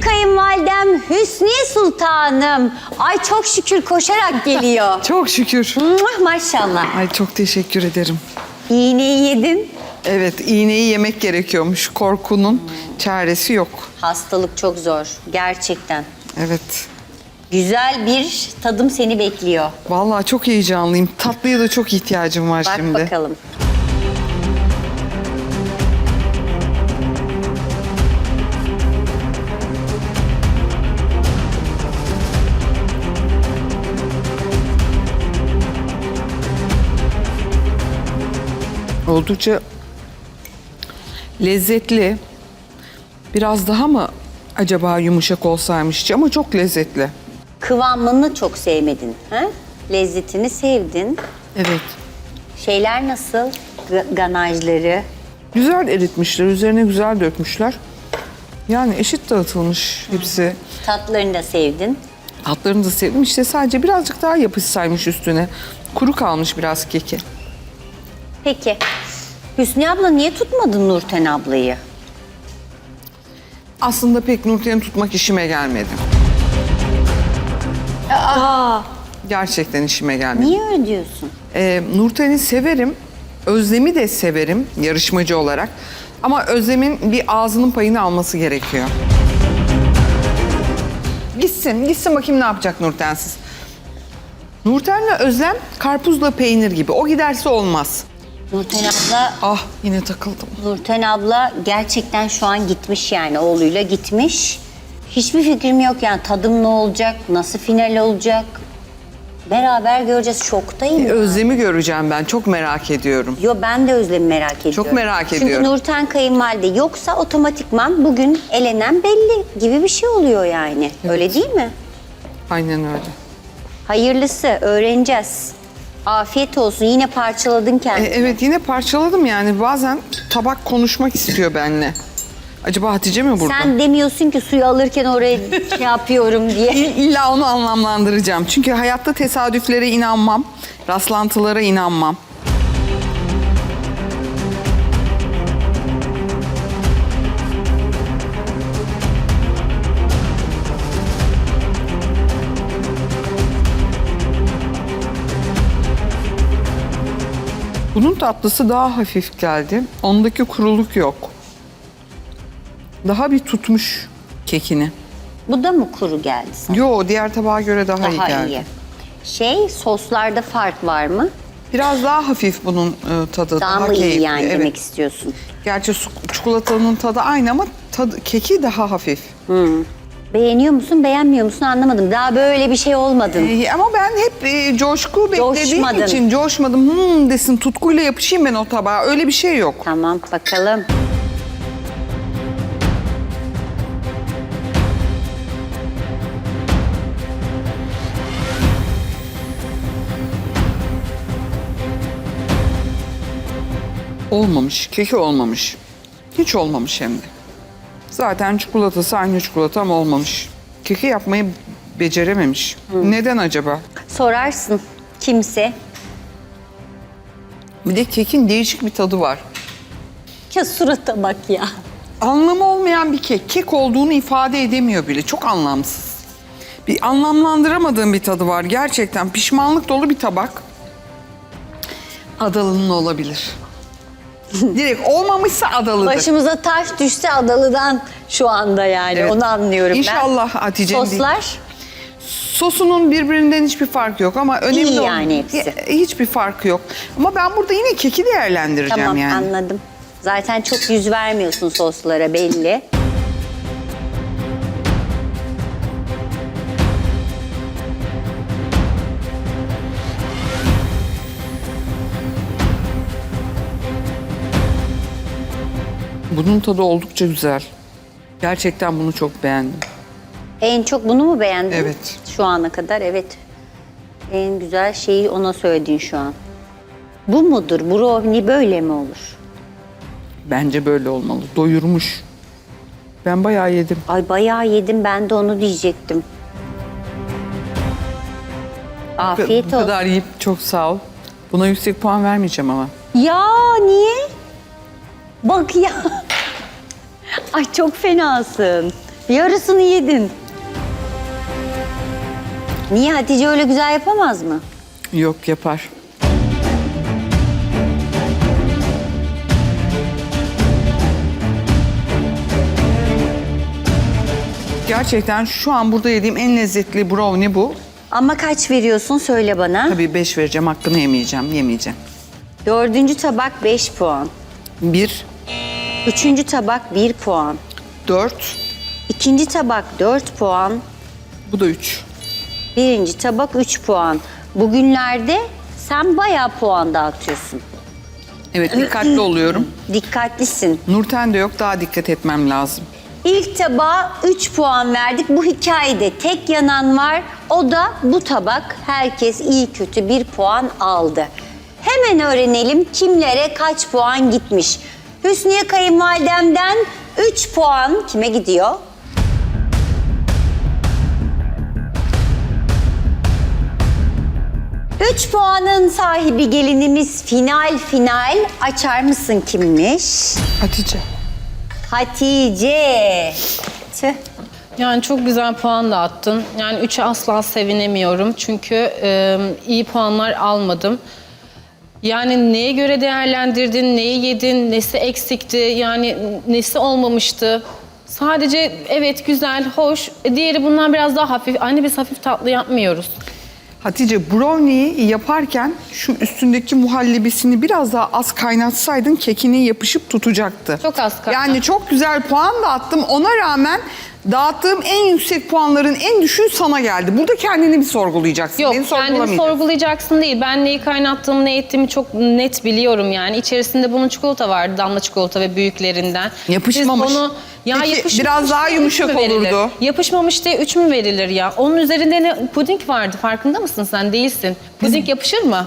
Kayınvalidem Hüsniye Sultanım. Ay çok şükür koşarak geliyor. Çok şükür. Muah, Maşallah. Ay çok teşekkür ederim. İğneyi yedin. Evet iğneyi yemek gerekiyormuş. Korkunun çaresi yok. Hastalık çok zor. Gerçekten. Evet. Güzel bir tadım seni bekliyor. Vallahi çok heyecanlıyım. Tatlıya da çok ihtiyacım var Bak şimdi. bakalım. Oldukça lezzetli. Biraz daha mı acaba yumuşak olsaymış ama çok lezzetli. Kıvamını çok sevmedin. Ha? Lezzetini sevdin. Evet. Şeyler nasıl? G- ganajları. Güzel eritmişler, üzerine güzel dökmüşler. Yani eşit dağıtılmış hepsi. Tatlarını da sevdin. Tatlarını da sevdim. İşte sadece birazcık daha yapışsaymış üstüne. Kuru kalmış biraz keki. Peki. Hüsnü abla niye tutmadın Nurten ablayı? Aslında pek Nurten'i tutmak işime gelmedi. Gerçekten işime gelmedi. Niye öyle diyorsun? Ee, Nurten'i severim. Özlem'i de severim yarışmacı olarak. Ama Özlem'in bir ağzının payını alması gerekiyor. Gitsin, gitsin bakayım ne yapacak Nurten'siz. Nurten'le Özlem karpuzla peynir gibi. O giderse olmaz. Nurten abla, Ah yine takıldım. Nurten abla gerçekten şu an gitmiş yani oğluyla gitmiş. Hiçbir fikrim yok yani tadım ne olacak, nasıl final olacak. Beraber göreceğiz. Şoktayım. ya. Özlem'i göreceğim ben. Çok merak ediyorum. Yo ben de Özlem'i merak ediyorum. merak Çünkü ediyorum. Nurten kayınvalide yoksa otomatikman bugün elenen belli gibi bir şey oluyor yani. Öyle değil mi? Aynen öyle. Hayırlısı öğreneceğiz. Afiyet olsun. Yine parçaladın E, kendini. evet yine parçaladım yani. Bazen tabak konuşmak istiyor benimle. Acaba Hatice mi burada? Sen demiyorsun ki suyu alırken oraya şey yapıyorum diye. İ- İlla onu anlamlandıracağım. Çünkü hayatta tesadüflere inanmam. Rastlantılara inanmam. Bunun tatlısı daha hafif geldi. Ondaki kuruluk yok. Daha bir tutmuş kekini. Bu da mı kuru geldi sana? Yo diğer tabağa göre daha, iyi Daha geldi. iyi. Şey soslarda fark var mı? Biraz daha hafif bunun e, tadı. Daha, mı iyi keyifli, yani evet. demek istiyorsun? Gerçi su- çikolatanın tadı aynı ama tadı, keki daha hafif. Beğeniyor musun, beğenmiyor musun anlamadım. Daha böyle bir şey olmadın. E, ama ben hep e, coşku beklediğim Coşmadın. için coşmadım. Hmm desin tutkuyla yapışayım ben o tabağa. Öyle bir şey yok. Tamam bakalım. Olmamış. Keki olmamış. Hiç olmamış hem de. Zaten çikolatası aynı çikolata ama olmamış. Keki yapmayı becerememiş. Neden acaba? Sorarsın kimse. Bir de kekin değişik bir tadı var. Ya surata bak ya. anlamı olmayan bir kek. Kek olduğunu ifade edemiyor bile. Çok anlamsız. Bir anlamlandıramadığım bir tadı var. Gerçekten pişmanlık dolu bir tabak. Adalı'nın olabilir. Direkt olmamışsa Adalı'dır. Başımıza taş düşse Adalı'dan şu anda yani Evet. onu anlıyorum İnşallah ben. Hatice'nin değil. Soslar Sosunun birbirinden hiçbir farkı yok ama önemli İyi olan- yani hepsi. Hiçbir farkı yok. Ama ben burada yine keki değerlendireceğim tamam yani. anladım. Zaten çok yüz vermiyorsun soslara belli. Bunun tadı oldukça güzel. Gerçekten bunu çok beğendim. En çok bunu mu beğendin? Evet. Şu ana kadar evet. En güzel şeyi ona söyledin şu an. Bu mudur? Brownie böyle mi olur? Bence böyle olmalı. Doyurmuş. Ben bayağı yedim. Ay bayağı yedim ben de onu diyecektim. Afiyet Bu olsun. kadar yiyip çok sağ ol. Buna yüksek puan vermeyeceğim ama. Ya niye? Bak ya. Ay çok fenasın. Yarısını yedin. Niye Hatice öyle güzel yapamaz mı? Yok yapar. Gerçekten şu an burada yediğim en lezzetli brownie bu. Ama kaç veriyorsun söyle bana. Tabii 5 vereceğim, hakkını yemeyeceğim, yemeyeceğim. Dördüncü tabak 5 puan. 1, Üçüncü tabak 1 puan. 4, İkinci tabak 4 puan. bu da 3. Birinci tabak 3 puan. Bugünlerde sen bayağı puan dağıtıyorsun. Evet dikkatli oluyorum. Dikkatlisin. Nurten de yok, daha dikkat etmem lazım. İlk tabağa 3 puan verdik. Bu hikayede tek yanan var. O da bu tabak. Herkes iyi kötü bir puan aldı. Hemen öğrenelim kimlere kaç puan gitmiş. Hüsniye kayınvalidemden 3 puan kime gidiyor? Üç puanın sahibi gelinimiz final final. Açar mısın kimmiş? Hatice. Hatice. Tüh. Yani çok güzel puan dağıttın. Yani 3'e asla sevinemiyorum. Çünkü e, iyi puanlar almadım. Yani neye göre değerlendirdin, neyi yedin, nesi eksikti, yani nesi olmamıştı. Sadece evet güzel, hoş. E, Diğeri bundan biraz daha hafif. Anne biz hafif tatlı yapmıyoruz. Hatice brownie'yi yaparken şu üstündeki muhallebisini biraz daha az kaynatsaydın kekine yapışıp tutacaktı. Çok az kaynattım. Yani çok güzel puan dağıttım. Ona rağmen dağıttığım en yüksek puanların en düşüğü sana geldi. Burada kendini bir sorgulayacaksın. Yok Beni kendini sorgulamayacaksın. sorgulayacaksın değil. Ben neyi kaynattığımı, ne ettiğimi çok net biliyorum yani. İçerisinde bunun çikolata vardı, damla çikolata ve büyüklerinden. Yapışmamış. Onu, ya Peki, yapışmamış biraz daha diye üç yumuşak mü verilir? olurdu. Yapışmamış diye 3 mü verilir ya? Onun üzerinde ne puding vardı farkında mısın sen? Değilsin. Puding yapışır mı?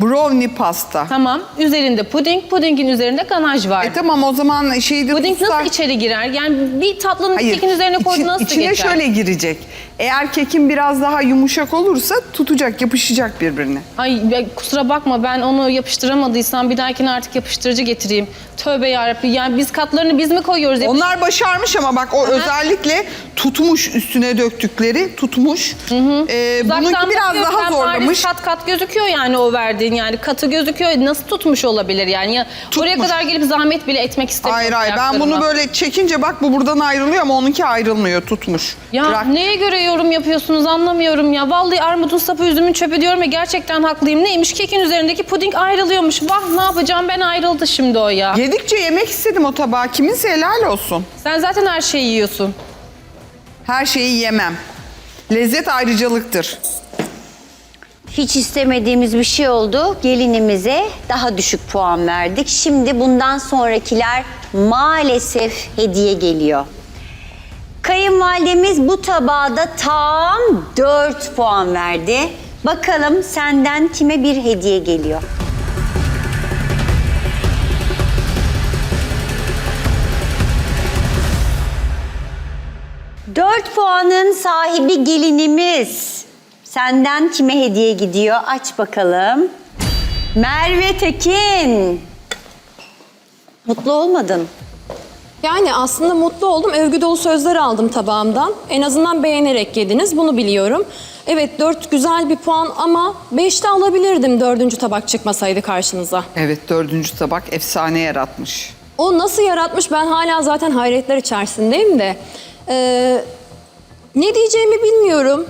Brownie pasta. Tamam. Üzerinde puding, pudingin üzerinde ganaj var. E tamam o zaman şeyde Puding tutsak- nasıl içeri girer? Yani bir tatlının Hayır, kekin üzerine koyduğu nasıl içine geçer? şöyle girecek. Eğer kekin biraz daha yumuşak olursa tutacak, yapışacak birbirine. Ay kusura bakma ben onu yapıştıramadıysam bir dahakine artık yapıştırıcı getireyim. Tövbe yarabbim yani biz katlarını biz mi koyuyoruz? Yapış- Onlar başarmış ama bak o özellikle tutmuş üstüne döktükleri tutmuş. Ee, Uzaktan bununki biraz daha zorlamış. kat kat gözüküyor yani o verdiğin yani katı gözüküyor. Nasıl tutmuş olabilir yani? Ya, oraya Tutmuş. kadar gelip zahmet bile etmek istemiyorum. Hayır hayır ben bunu böyle çekince bak bu buradan ayrılıyor ama onunki ayrılmıyor tutmuş. Ya Bırak. neye göre yorum yapıyorsunuz anlamıyorum ya. Vallahi armudun sapı üzümün çöpü diyorum ve gerçekten haklıyım. Neymiş kekin üzerindeki puding ayrılıyormuş. Vah ne yapacağım ben ayrıldı şimdi o ya. Yedikçe yemek istedim o tabağı. Kiminse helal olsun. Sen zaten her şeyi yiyorsun. Her şeyi yemem. Lezzet ayrıcalıktır. Hiç istemediğimiz bir şey oldu. Gelinimize daha düşük puan verdik. Şimdi bundan sonrakiler maalesef hediye geliyor. Kayınvalidemiz bu tabağa da tam 4 puan verdi. Bakalım senden kime bir hediye geliyor? Dört puanın sahibi gelinimiz. Senden kime hediye gidiyor? Aç bakalım. Merve Tekin. Mutlu olmadın. Yani aslında mutlu oldum. Övgü dolu sözler aldım tabağımdan. En azından beğenerek yediniz. Bunu biliyorum. Evet 4 güzel bir puan ama 5 de alabilirdim dördüncü tabak çıkmasaydı karşınıza. Evet dördüncü tabak efsane yaratmış. O nasıl yaratmış ben hala zaten hayretler içerisindeyim de. Ee, ne diyeceğimi bilmiyorum.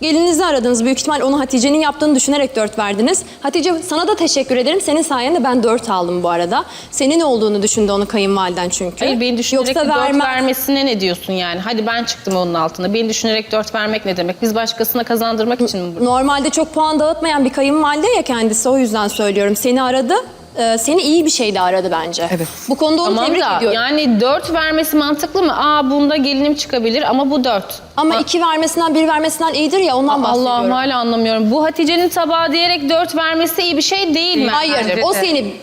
Gelinizi aradınız. Büyük ihtimal onu Hatice'nin yaptığını düşünerek 4 verdiniz. Hatice sana da teşekkür ederim. Senin sayende ben 4 aldım bu arada. Senin olduğunu düşündü onu kayınvaliden çünkü. Hayır beni düşünerek Yoksa de dört vermez. vermesine ne diyorsun yani? Hadi ben çıktım onun altında. Beni düşünerek dört vermek ne demek? Biz başkasına kazandırmak için mi burada? Normalde çok puan dağıtmayan bir kayınvalide ya kendisi o yüzden söylüyorum. Seni aradı. Ee, seni iyi bir şeyle aradı bence. Evet. Bu konuda onu Tamam tebrik da ediyorum. yani dört vermesi mantıklı mı? Aa bunda gelinim çıkabilir ama bu dört. Ama Ha- iki vermesinden bir vermesinden iyidir ya ondan bahsediyorum. Allah'ım hala anlamıyorum. Bu Hatice'nin tabağı diyerek dört vermesi iyi bir şey değil mi? Hayır, o seni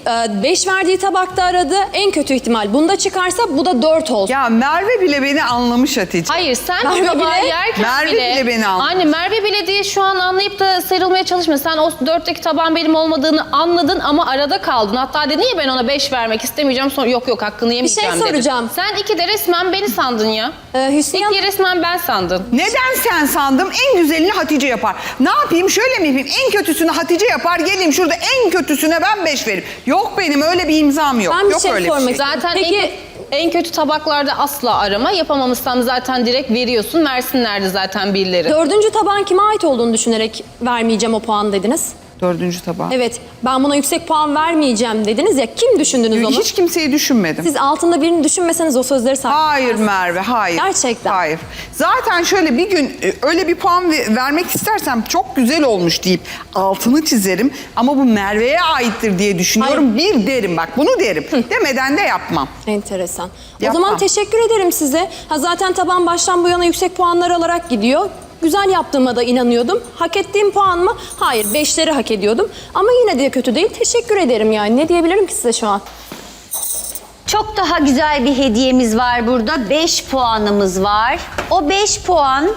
5 verdiği tabakta aradı. En kötü ihtimal bunda çıkarsa bu da 4 olsun. Ya Merve bile beni anlamış Hatice. Hayır sen Merve o tabağı bile- yerken Merve bile beni anladı. Anne Merve bile diye şu an anlayıp da sarılmaya çalışma. Sen o dörtteki tabağın benim olmadığını anladın ama arada kaldın. aldın. Hatta dedin ya ben ona 5 vermek istemeyeceğim. Sonra yok yok hakkını yemeyeceğim dedin. şey soracağım. Sen iki de resmen beni sandın ya. Ee, Hüsniye Hanım- İkiyi resmen ben sandın. Neden sen sandım? En güzelini Hatice yapar. Ne yapayım? Şöyle mi yapayım? En kötüsünü Hatice yapar. Geleyim şurada en kötüsüne ben beş veririm. Yok benim öyle bir imzam yok. Ben bir yok şey öyle sormak bir şey. Zaten Peki- en, en kötü tabaklarda asla arama. Yapamamışsam zaten direkt veriyorsun. Versinlerdi zaten birileri. Dördüncü tabağın kime ait olduğunu düşünerek vermeyeceğim o puan dediniz. Dördüncü tabağı. Evet ben buna yüksek puan vermeyeceğim dediniz ya kim düşündünüz onu? Hiç kimseyi düşünmedim. Siz altında birini düşünmeseniz o sözleri saklayamazsınız. Hayır Merve, hayır. Gerçekten. Hayır. Zaten şöyle bir gün e, öyle bir puan ve- vermek istersem çok güzel olmuş deyip altını çizerim. Ama bu Merve'ye aittir diye düşünüyorum. Bir derim bak bunu derim. Demeden de yapmam. Enteresan. Yapmam. O zaman teşekkür ederim size. Ha, zaten taban baştan bu yana yüksek puanlar alarak gidiyor. Güzel yaptığıma da inanıyordum. Hak ettiğim puan mı? Hayır, beşleri hak ediyordum. Ama yine de kötü değil. Teşekkür ederim yani. Ne diyebilirim ki size şu an? Çok daha güzel bir hediyemiz var burada. 5 puanımız var. O 5 puan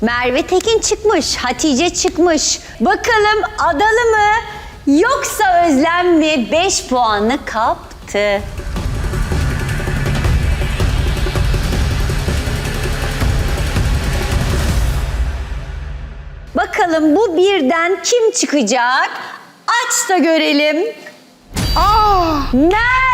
Merve Tekin çıkmış, Hatice çıkmış. Bakalım Adalı mı yoksa Özlem mi 5 puanı kaptı? Bakalım bu birden kim çıkacak? Aç da görelim. Aa! Merve Adalı.